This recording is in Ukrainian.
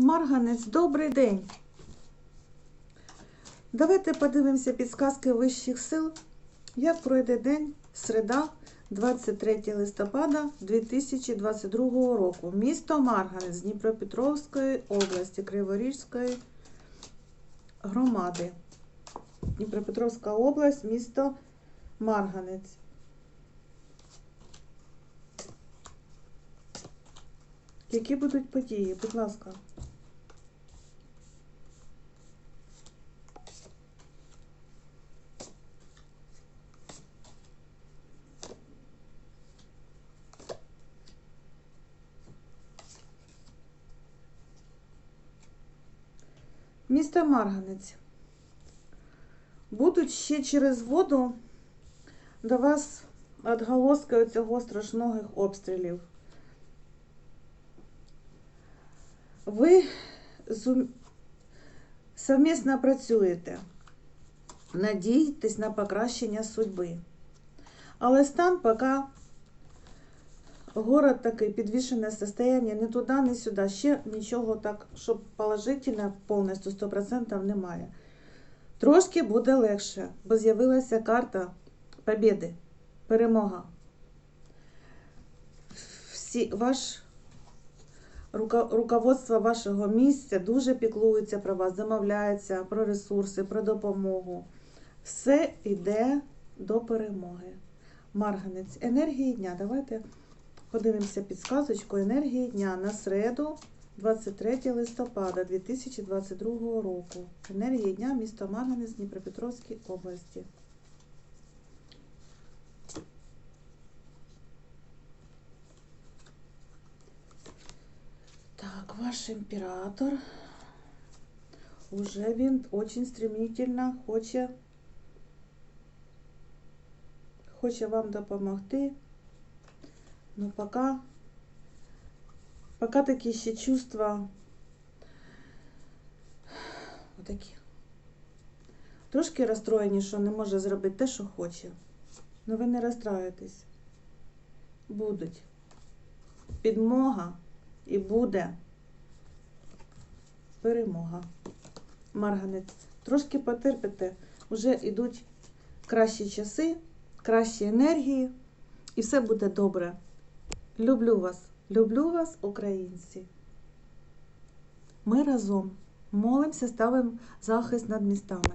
Марганець, добрий день. Давайте подивимося підсказки вищих сил. Як пройде день, середа, 23 листопада 2022 року. Місто Марганець Дніпропетровської області, Криворізької громади. Дніпропетровська область, місто Марганець. Які будуть події? Будь ласка. Місто Марганець. Будуть ще через воду до вас відголоски оцього страшного обстрілів. Ви совмісно працюєте, надієтесь на покращення судьби. Але стан поки город такий підвішене состояние, ні туди, ні сюди. Ще нічого так, щоб положительно повністю 100% немає. Трошки буде легше, бо з'явилася карта побєди, перемога. Всі, ваш руководство вашого місця дуже піклується про вас, замовляється про ресурси, про допомогу. Все йде до перемоги. Марганець, енергії дня. Давайте подивимося підсказочку енергії дня на середу, 23 листопада 2022 року. Енергії дня місто Марганець Дніпропетровській області. Так, ваш імператор. Уже він очень стремительно хоче, хоче вам допомогти. Но пока, пока такі ще чувства отакі. Трошки розстроєні, що не може зробити те, що хоче. Но ви не розстроїтесь. Будуть. Підмога і буде перемога. Марганець. Трошки потерпите, вже йдуть кращі часи, кращі енергії, і все буде добре. Люблю вас, люблю вас, українці. Ми разом молимося, ставимо захист над містами.